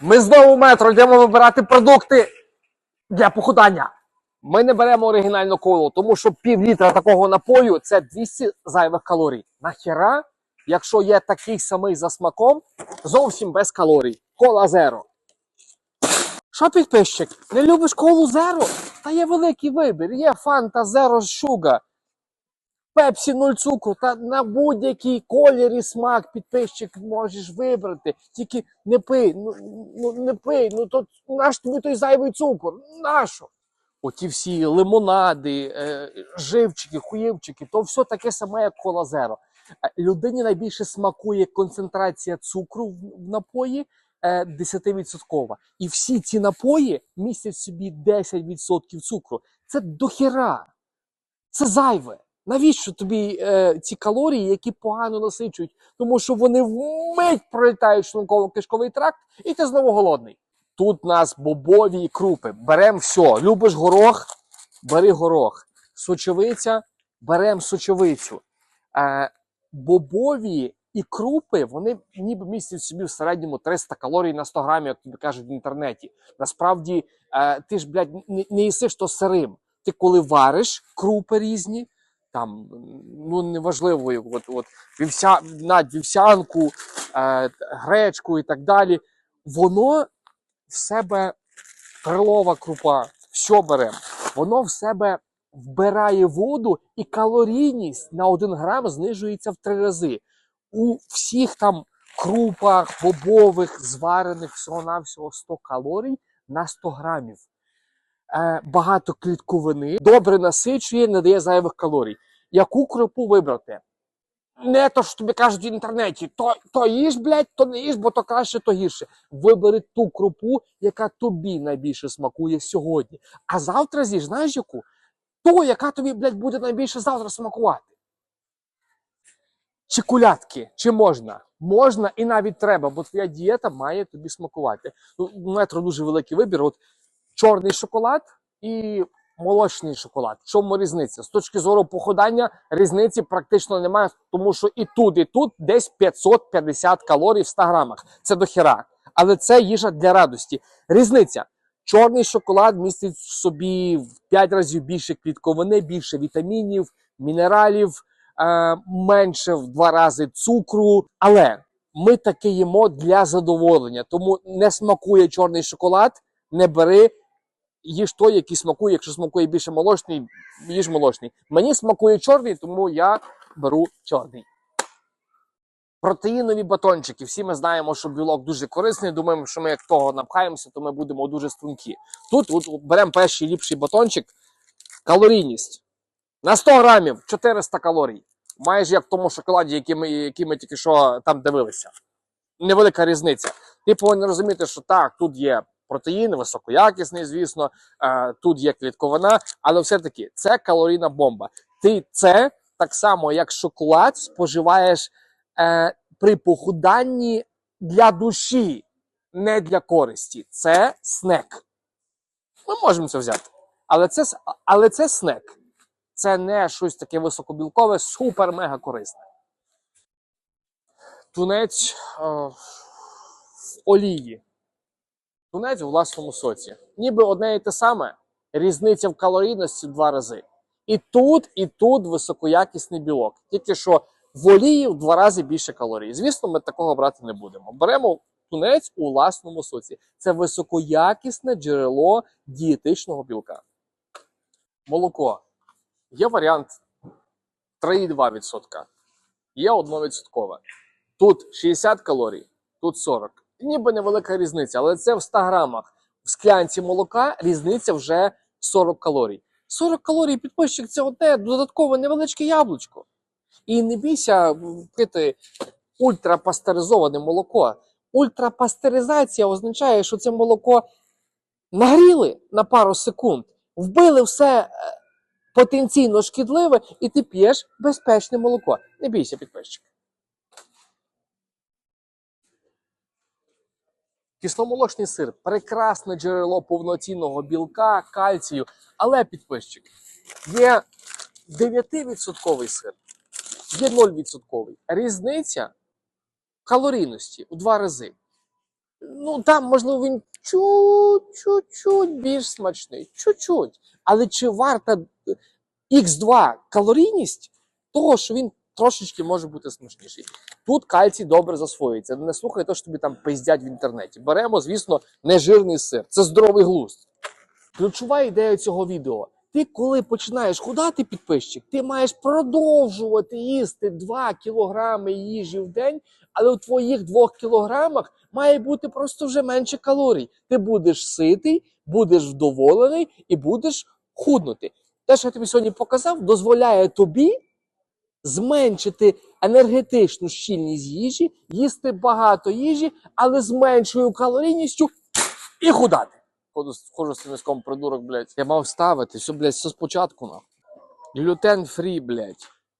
Ми знову метро йдемо вибирати продукти для похудання. Ми не беремо оригінальну колу, тому що пів літра такого напою це 200 зайвих калорій. Нахера, якщо є такий самий за смаком, зовсім без калорій. Кола зеро. Що підписчик? Не любиш колу зеро? Та є великий вибір. Є Фанта Зеро Шуга, Пепсі 0 цукру та на будь-який колір і смак підписчик можеш вибрати. Тільки не пий, ну, ну не пий, ну то наш тобі той зайвий цукор. Нащо? Оті всі лимонади, е, живчики, хуївчики, то все таке саме, як кола зеро. Е, Людині найбільше смакує концентрація цукру в, напої е, 10%. І всі ці напої містять собі 10% цукру. Це дохіра. Це зайве. Навіщо тобі е, ці калорії, які погано насичують? Тому що вони вмить пролітають шлунково-кишковий тракт, і ти знову голодний. Тут у нас бобові крупи. Беремо все. Любиш горох, бери горох. Сочовиця, беремо сочовицю. Е, бобові і крупи, вони ніби містять собі в середньому 300 калорій на 100 грамів, як тобі кажуть в інтернеті. Насправді, е, ти ж, блядь, не, не їсиш то сирим. Ти коли вариш крупи різні, там, ну неважливо, от, от, вівся, навіть вівсянку, е, гречку і так далі, воно в себе крилова крупа, що беремо, воно в себе вбирає воду, і калорійність на 1 грам знижується в три рази. У всіх там крупах, бобових, зварених всього-навсього 100 калорій на 100 грамів. Е, багато клітковини, добре насичує, не дає зайвих калорій. Яку крупу вибрати? Не то, що тобі кажуть в інтернеті, то, то їж, блядь, то не їж, бо то краще, то гірше. Вибери ту крупу, яка тобі найбільше смакує сьогодні. А завтра з'їж, знаєш яку? Ту, яка тобі, блядь, буде найбільше завтра смакувати. Чи кулятки, чи можна? Можна і навіть треба, бо твоя дієта має тобі смакувати. Ну, метро дуже великий вибір. От чорний шоколад і молочний шоколад. В чому різниця? З точки зору походання різниці практично немає, тому що і тут, і тут десь 550 калорій в 100 грамах. Це дохіра. Але це їжа для радості. Різниця. Чорний шоколад містить в собі в 5 разів більше клітковини, більше вітамінів, мінералів, е, менше в 2 рази цукру. Але ми таке їмо для задоволення. Тому не смакує чорний шоколад, не бери їж той, який смакує. Якщо смакує більше молочний, їж молочний. Мені смакує чорний, тому я беру чорний. Протеїнові батончики. Всі ми знаємо, що білок дуже корисний. Думаємо, що ми як того напхаємося, то ми будемо дуже стрункі. Тут от, беремо перший ліпший батончик. Калорійність. На 100 грамів 400 калорій. Майже як в тому шоколаді, який ми, який ми тільки що там дивилися. Невелика різниця. Ти повинен розуміти, що так, тут є протеїн, високоякісний, звісно, е, тут є клітковина, але все-таки це калорійна бомба. Ти це так само, як шоколад, споживаєш е, при похуданні для душі, не для користі. Це снек. Ми можемо це взяти. Але це, але це снек. Це не щось таке високобілкове, супер-мега корисне. Тунець е, в олії. Тунець у власному соці. Ніби одне і те саме, різниця в калорійності в два рази. І тут, і тут високоякісний білок. Тільки що в олії в два рази більше калорій. Звісно, ми такого брати не будемо. Беремо тунець у власному соці. Це високоякісне джерело дієтичного білка. Молоко. Є варіант 3,2%. Є 1%. Тут 60 калорій, тут 40. Ніби невелика різниця, але це в 100 грамах. В склянці молока різниця вже 40 калорій. 40 калорій підписчик це одне додаткове невеличке яблучко. І не бійся пити ультрапастеризоване молоко. Ультрапастеризація означає, що це молоко нагріли на пару секунд, вбили все е, потенційно шкідливе, і ти п'єш безпечне молоко. Не бійся, підписчик. Кисломолочний сир прекрасне джерело повноцінного білка, кальцію, але підписчик є 9% сир, є 0%. Різниця в калорійності у два рази. Ну там, можливо, він чуть-чуть більш смачний. Чуть-чуть. Але чи варта Х2 калорійність того, що він трошечки може бути смачніший? Тут кальцій добре засвоюється. Не слухай те, що тобі там пиздять в інтернеті. Беремо, звісно, нежирний сир. Це здоровий глузд. Ключова ідея цього відео. Ти, коли починаєш худати підписчик, ти маєш продовжувати їсти 2 кілограми їжі в день, але у твоїх 2 кілограмах має бути просто вже менше калорій. Ти будеш ситий, будеш вдоволений і будеш худнути. Те, що я тобі сьогодні показав, дозволяє тобі зменшити енергетичну щільність їжі, їсти багато їжі, але з меншою калорійністю і худати. Ходу, схожу з міском придурок, блядь. Я мав ставити, все, блядь, все спочатку, нахуй. Глютен фрі, блядь.